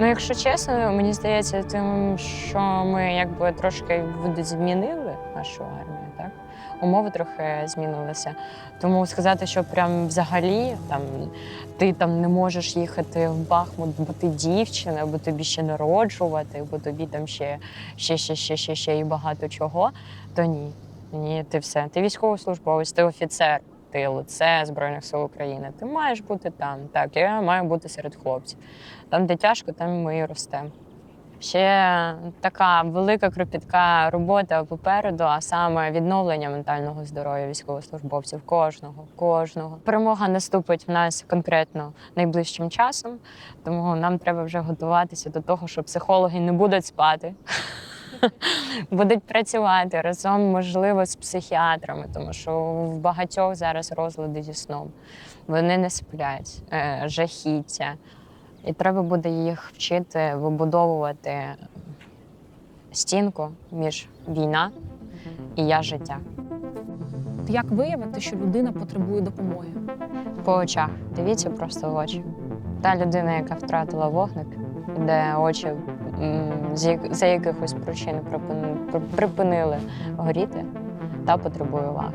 Ну, якщо чесно, мені здається, тим, що ми якби трошки змінили нашу армію, так? Умови трохи змінилися. Тому сказати, що прям взагалі там ти там не можеш їхати в Бахмут, бо ти дівчина, бо тобі ще народжувати, бо тобі там ще, ще, ще, ще, ще, ще і багато чого, то ні. Ні, ти все. Ти військовослужбовець, ти офіцер, ти лице Збройних сил України. Ти маєш бути там. Так, я маю бути серед хлопців. Там, де тяжко, там ми і ростемо. Ще така велика кропітка робота попереду, а саме відновлення ментального здоров'я військовослужбовців. Кожного, кожного. Перемога наступить в нас конкретно найближчим часом, тому нам треба вже готуватися до того, що психологи не будуть спати. Будуть працювати разом, можливо, з психіатрами, тому що в багатьох зараз розлади зі сном. Вони не сплять, е, жахіття. І треба буде їх вчити вибудовувати стінку між війна і я життя. Як виявити, що людина потребує допомоги? По очах. Дивіться просто в очі. Та людина, яка втратила вогник, де очі за якихось причин припини- припинили горіти, та потребує уваги.